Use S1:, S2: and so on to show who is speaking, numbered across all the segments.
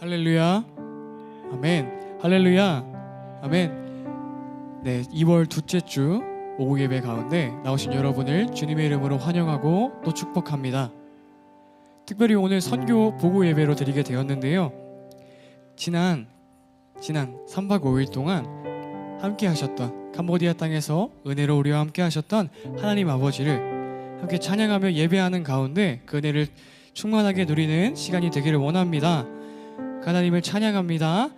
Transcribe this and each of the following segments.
S1: 할렐루야. 아멘. 할렐루야. 아멘. 네, 2월 둘째 주 오후 예배 가운데 나오신 여러분을 주님의 이름으로 환영하고 또 축복합니다. 특별히 오늘 선교 보고 예배로 드리게 되었는데요. 지난 지난 3박 5일 동안 함께 하셨던 캄보디아 땅에서 은혜로 우리와 함께 하셨던 하나님 아버지를 함께 찬양하며 예배하는 가운데 그 은혜를 충만하게 누리는 시간이 되기를 원합니다. 하나님을 찬양합니다.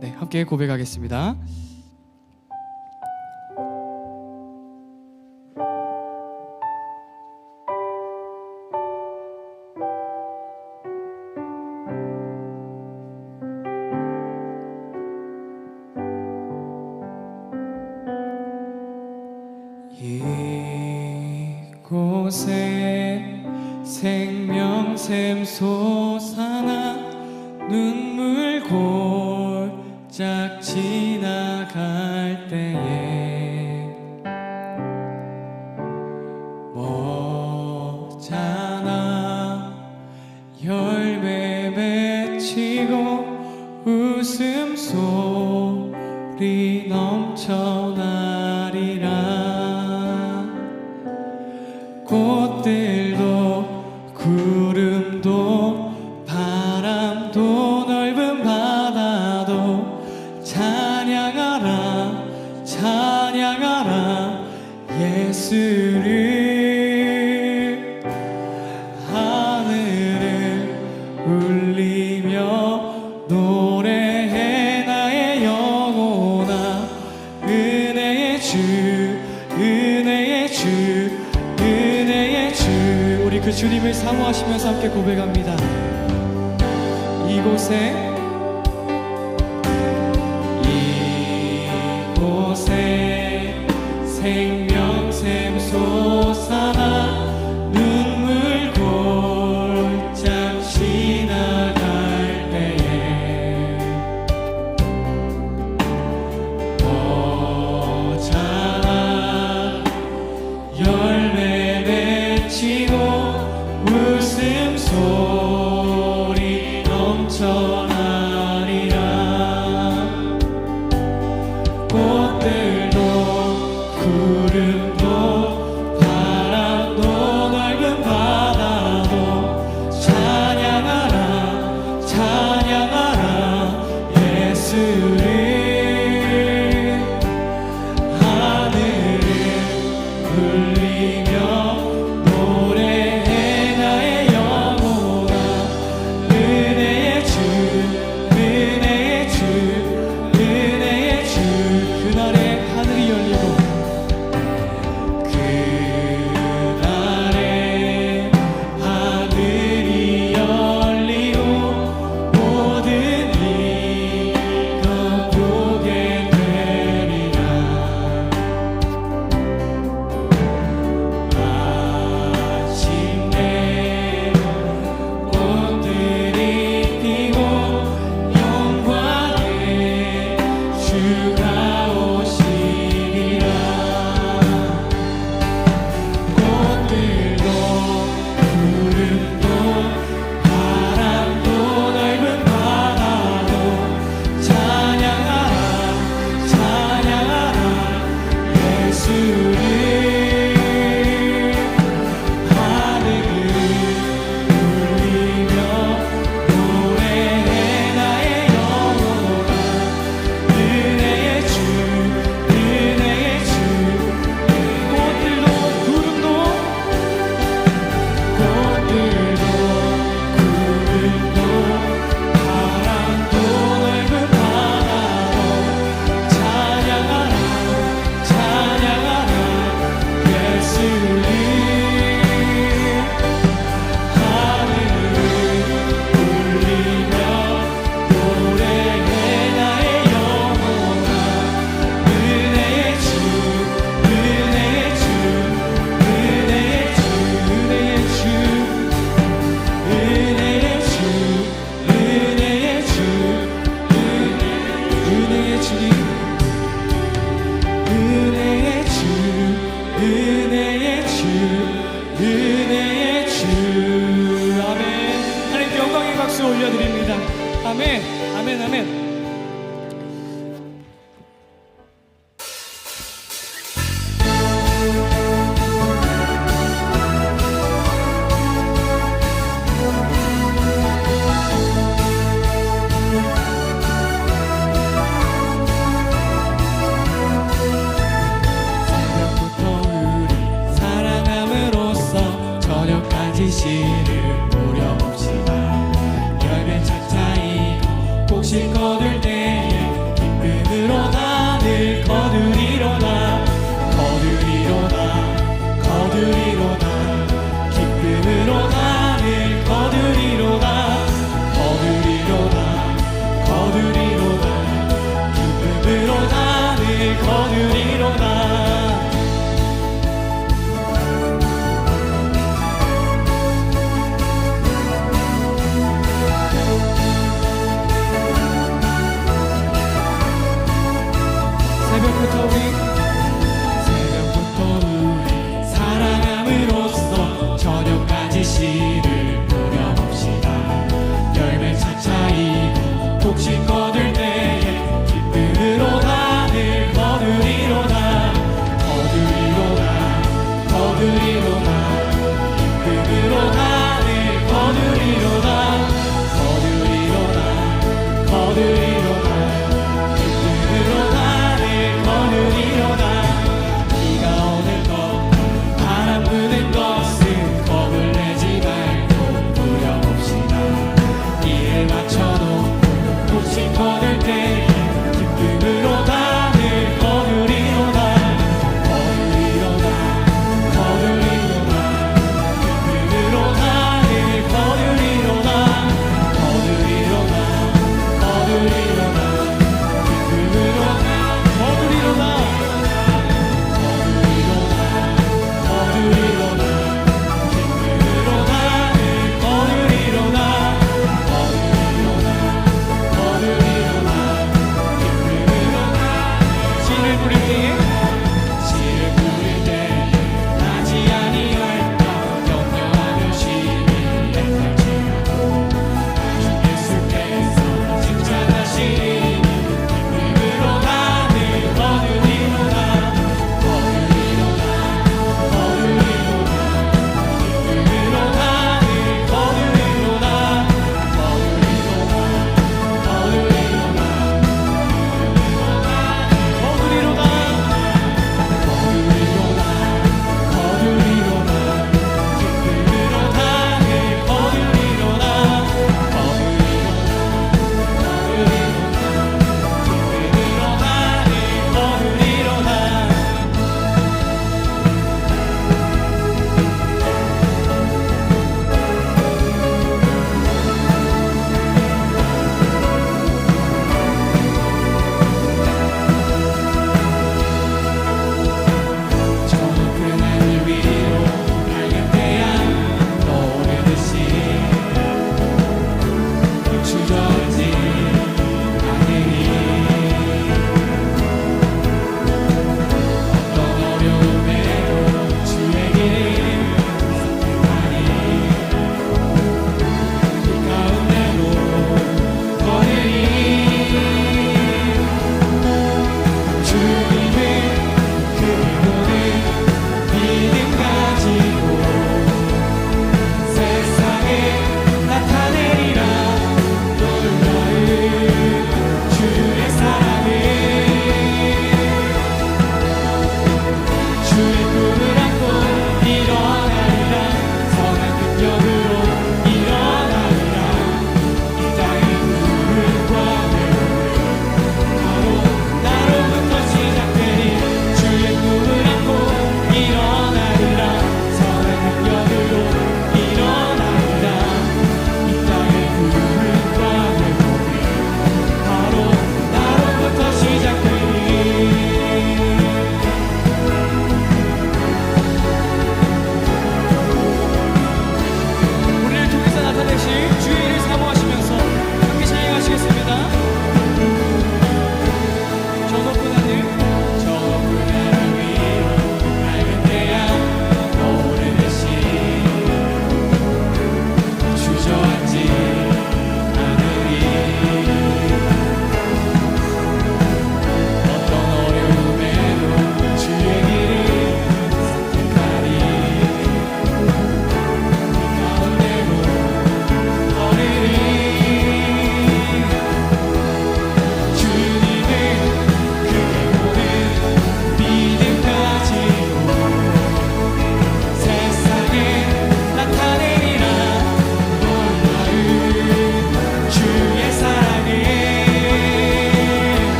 S1: 네, 함께 고백하겠습니다. 주님을 사모하시면서 함께 고백합니다. 이곳에 이곳에 생명 샘 솟아나 눈물 골짝 지나갈 때에 오잖아 열매 맺히고 유능해지니 to a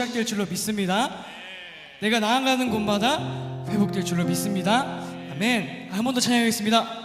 S1: 시작될 줄로 믿습니다. 내가 나아가는 곳마다 회복될 줄로 믿습니다. 아멘. 한 번 더 찬양하겠습니다.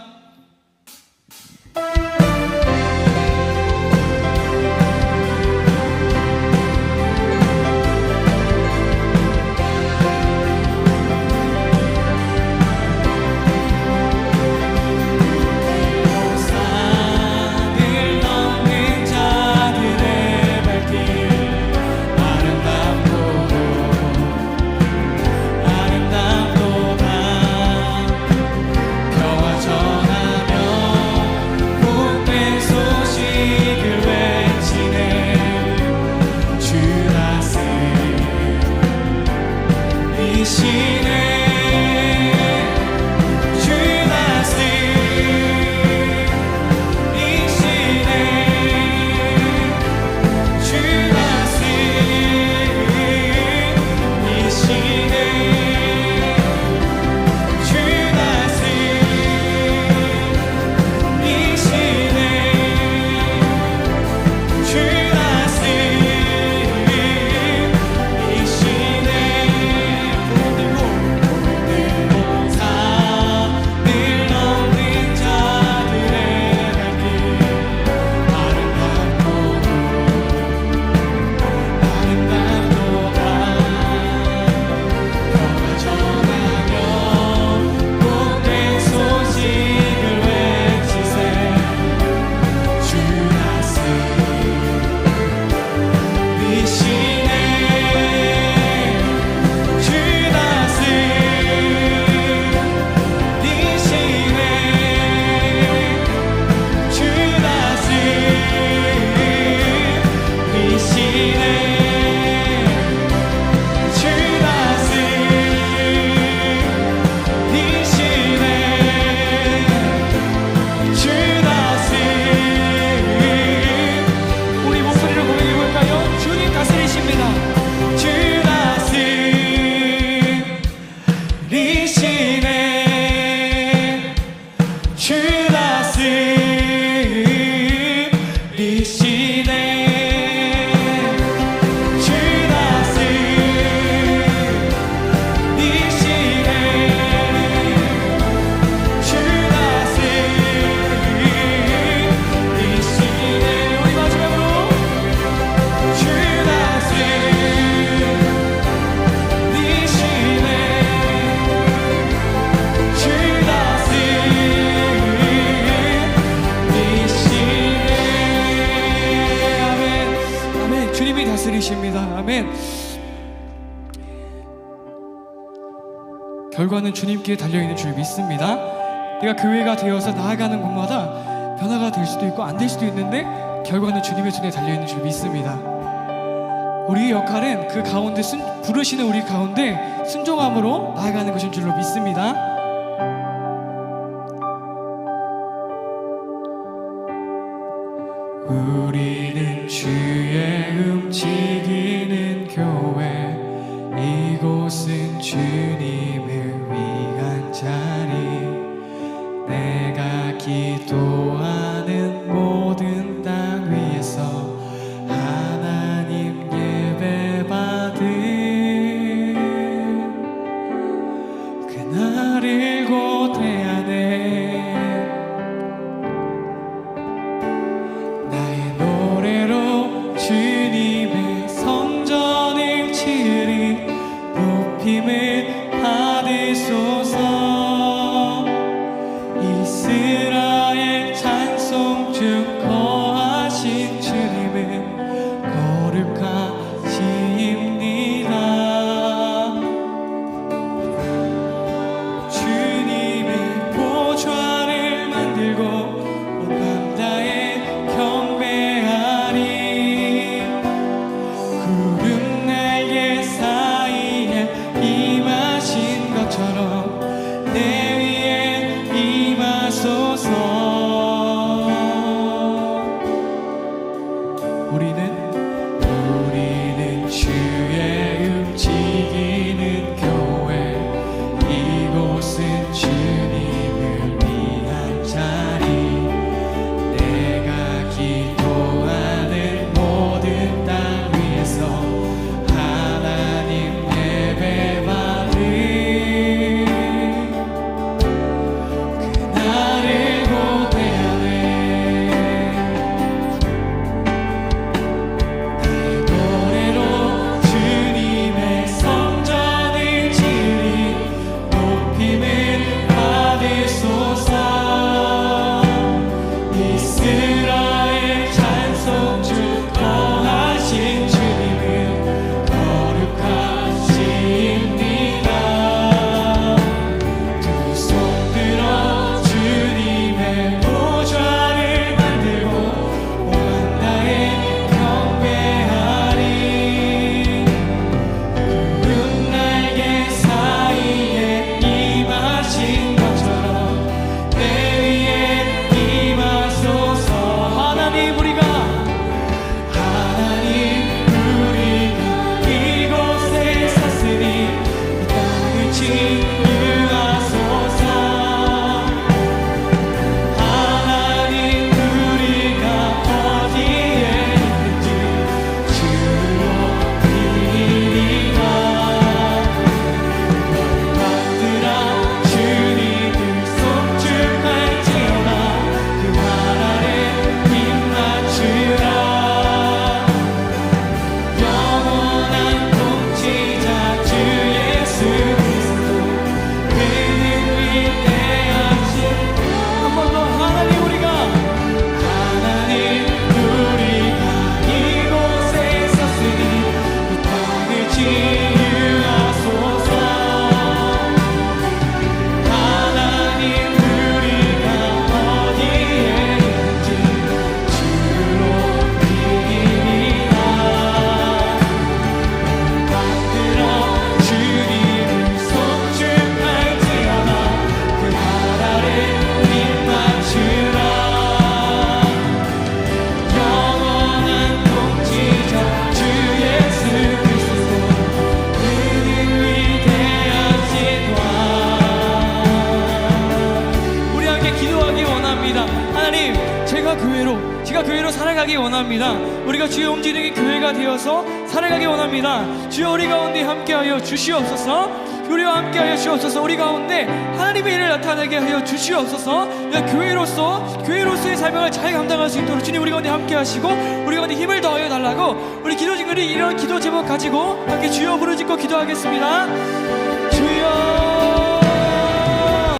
S1: 결과는 주님께 달려있는 줄 믿습니다. 내가 교회가 되어서 나아가는 곳마다 변화가 될 수도 있고 안 될 수도 있는데 결과는 주님의 손에 달려있는 줄 믿습니다. 우리의 역할은 그 가운데 순, 부르시는 우리 가운데 순종함으로 나아가는 것인 줄로 믿습니다. que tua 원합니다. 우리가 주의 움직이는 교회가 되어서 살아가기 원합니다. 주여 우리 가운데 함께하여 주시옵소서. 우리와 함께하여 주옵소서. 우리 가운데 하나님의 일을 나타내게 하여 주시옵소서. 교회로서 교회로서의 사명을 잘 감당할 수 있도록 주님 우리 가운데 함께하시고 우리 가운데 힘을 더하여 달라고 우리 기도 중들이 이런 기도 제목 가지고 함께 주여 부르짖고 기도하겠습니다